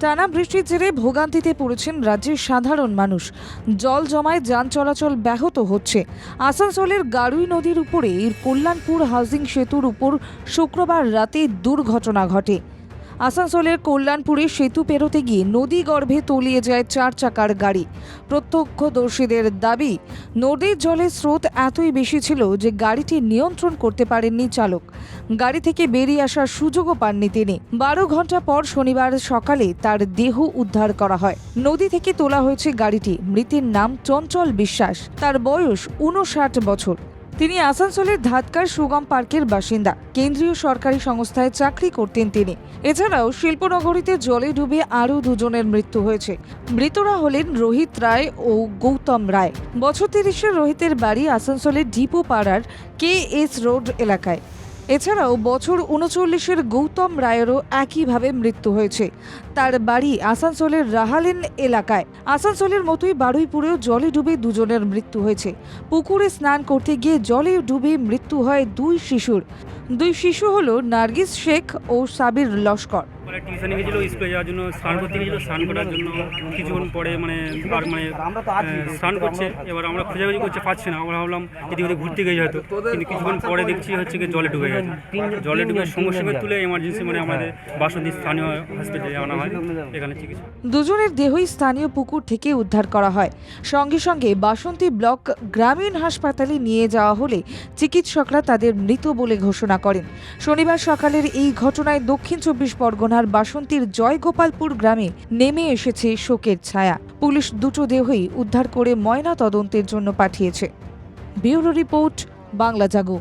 টানা বৃষ্টির জেরে ভোগান্তিতে পড়েছেন রাজ্যের সাধারণ মানুষ। জল জমায় যান চলাচল ব্যাহত হচ্ছে। আসানসোলের গারুই নদীর উপরে এর কল্যাণপুর হাউজিং সেতুর উপর শুক্রবার রাতে দুর্ঘটনা ঘটে। আসানসোলের কল্যাণপুরে সেতু পেরোতে গিয়ে নদী গর্ভে তলিয়ে যায় চার চাকার গাড়ি। প্রত্যক্ষদর্শীদের দাবি, নদীর জলের স্রোত এতই বেশি ছিল যে গাড়িটি নিয়ন্ত্রণ করতে পারেননি চালক। গাড়ি থেকে বেরিয়ে আসার সুযোগও পাননি তিনি। বারো ঘণ্টা পর শনিবার সকালে তার দেহ উদ্ধার করা হয়। নদী থেকে তোলা হয়েছে গাড়িটি। মৃতের নাম চঞ্চল বিশ্বাস। তার বয়স উনষাট বছর। তিনি আসানসোলের ধাতকার সুগম পার্কের বাসিন্দা। কেন্দ্রীয় সরকারি সংস্থায় চাকরি করতেন তিনি। এছাড়াও শিল্পনগরীতে জলে ডুবে আরও দুজনের মৃত্যু হয়েছে। মৃতরা হলেন রোহিত রায় ও গৌতম রায়। বছর তিরিশে রোহিতের বাড়ি আসানসোলের ডিপো পাড়ার কে এস রোড এলাকায়। এছাড়াও বছর উনচল্লিশের গৌতম রায়েরও একইভাবে মৃত্যু হয়েছে। তার বাড়ি আসানসোলের রাহালেন এলাকায়। আসানসোলের মতোই বারুইপুরেও জলে ডুবে দুজনের মৃত্যু হয়েছে। পুকুরে স্নান করতে গিয়ে জলে ডুবে মৃত্যু হয় দুই শিশুর। দুই শিশু হল নার্গিস শেখ ও সাবির লস্কর। পরে টিউশনে গেছিল, স্কুলে যাওয়ার জন্য, স্নান করতে গেছিল, স্নান করার জন্য কিছুক্ষণ পরে মানে মানে স্নান করছে। এবার আমরা খোঁজাখুঁজি করছে, পাচ্ছি না। আমরা ভাবলাম এদিকে ওদিকে ঘুরতে গেছে হয়তো। কিন্তু কিছুক্ষণ পরে দেখছি হচ্ছে কি জলে ডুবে গেছে। জলে ডুবে সঙ্গে তুলে এমার্জেন্সি মানে আমাদের বাসন্তী স্থানীয় হসপিটালে আনা হয়। এখানে চিকিৎসা। দুজনের দেহই স্থানীয় পুকুর থেকে উদ্ধার করা হয়। সঙ্গে সঙ্গে বাসন্তী ব্লক গ্রামীণ হাসপাতালে নিয়ে যাওয়া হলে চিকিৎসকরা তাদের মৃত বলে ঘোষণা করেন। শনিবার সকালের এই ঘটনায় দক্ষিণ চব্বিশ পরগনার বাসন্তীর জয়গোপালপুর গ্রামে নেমে এসেছে শোকের ছায়া। পুলিশ দুটো দেহই উদ্ধার করে ময়না তদন্তের জন্য পাঠিয়েছে। Bureau report, Bangla Jago.